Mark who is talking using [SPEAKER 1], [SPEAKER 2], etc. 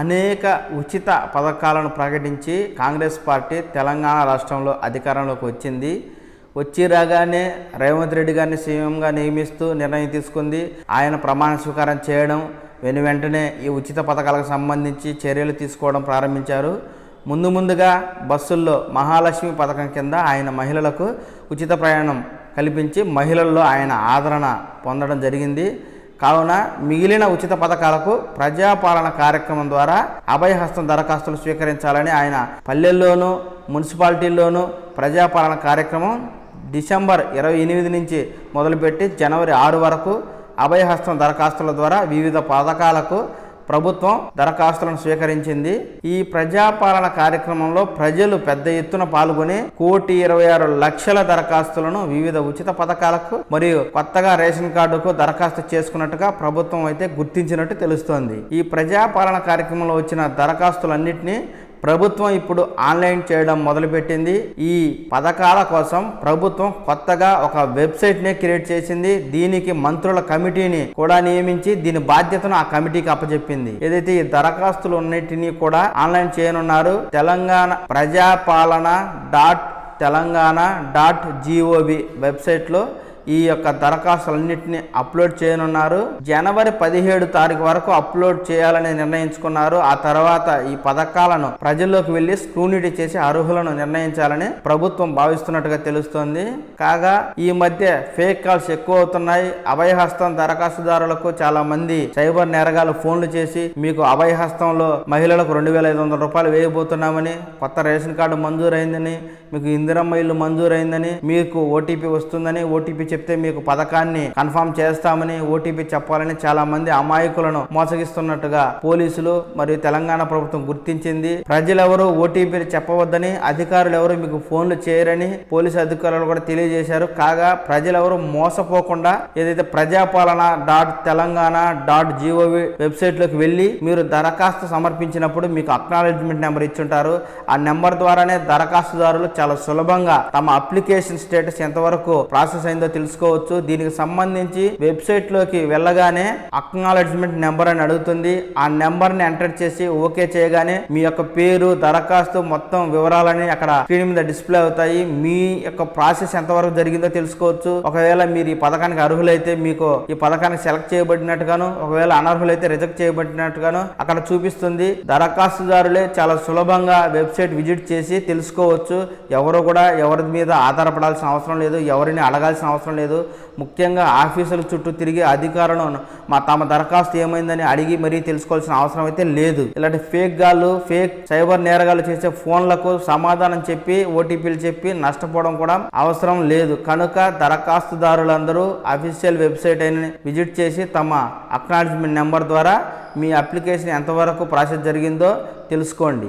[SPEAKER 1] అనేక ఉచిత పథకాలను ప్రకటించి కాంగ్రెస్ పార్టీ తెలంగాణ రాష్ట్రంలో అధికారంలోకి వచ్చింది. వచ్చి రాగానే రేవంత్ రెడ్డి గారిని సీఎంగా నియమిస్తూ నిర్ణయం తీసుకుంది. ఆయన ప్రమాణ స్వీకారం చేయడం వెను వెంటనే ఈ ఉచిత పథకాలకు సంబంధించి చర్యలు తీసుకోవడం ప్రారంభించారు. ముందు ముందుగా బస్సుల్లో మహాలక్ష్మి పథకం కింద ఆయన మహిళలకు ఉచిత ప్రయాణం కల్పించి మహిళల్లో ఆయన ఆదరణ పొందడం జరిగింది. కావున మిగిలిన ఉచిత పథకాలకు ప్రజాపాలన కార్యక్రమం ద్వారా అభయహస్తం దరఖాస్తులు స్వీకరించాలని ఆయన పల్లెల్లోనూ మున్సిపాలిటీల్లోనూ ప్రజాపాలన కార్యక్రమం డిసెంబర్ ఇరవై ఎనిమిది నుంచి మొదలుపెట్టి జనవరి ఆరు వరకు అభయహస్తం దరఖాస్తుల ద్వారా వివిధ పథకాలకు ప్రభుత్వం దరఖాస్తులను స్వీకరించింది. ఈ ప్రజాపాలన కార్యక్రమంలో ప్రజలు పెద్ద ఎత్తున పాల్గొని కోటి ఇరవై ఆరు లక్షల దరఖాస్తులను వివిధ ఉచిత పథకాలకు మరియు కొత్తగా రేషన్ కార్డుకు దరఖాస్తు చేసుకున్నట్టుగా ప్రభుత్వం అయితే గుర్తించినట్టు తెలుస్తోంది. ఈ ప్రజాపాలన కార్యక్రమంలో వచ్చిన దరఖాస్తులన్నింటినీ ప్రభుత్వం ఇప్పుడు ఆన్లైన్ చేయడం మొదలుపెట్టింది. ఈ పథకాల కోసం ప్రభుత్వం కొత్తగా ఒక వెబ్సైట్నే క్రియేట్ చేసింది. దీనికి మంత్రుల కమిటీని కూడా నియమించి దీని బాధ్యతను ఆ కమిటీకి అప్పచెప్పింది. ఏదైతే ఈ దరఖాస్తులు అన్నిటినీ కూడా ఆన్లైన్ చేయనున్నారు. Telangana Prajapalana dot Telangana dot G O V వెబ్సైట్లో ఈ యొక్క దరఖాస్తులన్నింటినీ అప్లోడ్ చేయనున్నారు. జనవరి పదిహేడు తారీఖు వరకు అప్లోడ్ చేయాలని నిర్ణయించుకున్నారు. ఆ తర్వాత ఈ పథకాలను ప్రజల్లోకి వెళ్ళి స్క్రూనిటీ చేసి అర్హులను నిర్ణయించాలని ప్రభుత్వం భావిస్తున్నట్టుగా తెలుస్తోంది. కాగా ఈ మధ్య ఫేక్ కాల్స్ ఎక్కువ అవుతున్నాయి. అభయహస్తం దరఖాస్తుదారులకు చాలా మంది సైబర్ నేరగాలు ఫోన్లు చేసి మీకు అభయహస్తంలో మహిళలకు రెండు వేల ఐదు వందల రూపాయలు వేయబోతున్నామని కొత్త రేషన్ కార్డు మంజూరైందని మీకు ఇందిరమ్మ ఇల్లు మంజూరైందని మీకు ఓటీపీ వస్తుందని ఓటీపీ చెప్తే మీకు పథకాన్ని కన్ఫర్మ్ చేస్తామని ఓటీపీ చెప్పాలని చాలా మంది అమాయకులను మోసగిస్తున్నట్టుగా పోలీసులు మరియు తెలంగాణ ప్రభుత్వం గుర్తించింది. ప్రజలెవరూ ఓటీపీలు చెప్పవద్దని అధికారులు ఎవరు మీకు ఫోన్లు చేయరని పోలీసు అధికారులు కూడా తెలియజేశారు. కాగా ప్రజలెవరూ మోసపోకుండా ఏదైతే Prajapalana dot Telangana dot G O V వెబ్సైట్లోకి వెళ్ళి మీరు దరఖాస్తు సమర్పించినప్పుడు మీకు అక్నాలెడ్జ్మెంట్ నెంబర్ ఇచ్చుంటారు. ఆ నెంబర్ ద్వారానే దరఖాస్తుదారులు చాలా సులభంగా తమ అప్లికేషన్ స్టేటస్ ఎంతవరకు ప్రాసెస్ అయిందో తెలుసుకోవచ్చు. దీనికి సంబంధించి వెబ్సైట్లోకి వెళ్ళగానే అక్నాలెడ్జ్మెంట్ నెంబర్ అని అడుగుతుంది. ఆ నెంబర్ని ఎంటర్ చేసి ఓకే చేయగానే మీ యొక్క పేరు దరఖాస్తు మొత్తం వివరాలని అక్కడ స్క్రీన్ మీద డిస్ప్లే అవుతాయి. మీ యొక్క ప్రాసెస్ ఎంతవరకు జరిగిందో తెలుసుకోవచ్చు. ఒకవేళ మీరు ఈ పథకానికి అర్హులైతే మీకు ఈ పథకానికి సెలెక్ట్ చేయబడినట్టుగాను ఒకవేళ అనర్హులైతే రిజెక్ట్ చేయబడినట్టుగాను అక్కడ చూపిస్తుంది. దరఖాస్తుదారులే చాలా సులభంగా వెబ్సైట్ విజిట్ చేసి తెలుసుకోవచ్చు. ఎవరు కూడా ఎవరి మీద ఆధారపడాల్సిన అవసరం లేదు ఎవరిని అడగాల్సిన అవసరం లేదు. ముఖ్యంగా ఆఫీసుల చుట్టూ తిరిగి అధికారులను మా తమ దరఖాస్తు ఏమైందని అడిగి మరీ తెలుసుకోవాల్సిన అవసరం అయితే లేదు. ఇలాంటి ఫేక్ గాళ్ళు ఫేక్ సైబర్ నేరగాళ్ళు చేసే ఫోన్లకు సమాధానం చెప్పి ఓటీపీలు చెప్పి నష్టపోవడం కూడా అవసరం లేదు. కనుక దరఖాస్తుదారులందరూ అఫీషియల్ వెబ్సైట్ అయిన విజిట్ చేసి తమ అక్నాలజ్మెంట్ నెంబర్ ద్వారా మీ అప్లికేషన్ ఎంతవరకు ప్రాసెస్ జరిగిందో తెలుసుకోండి.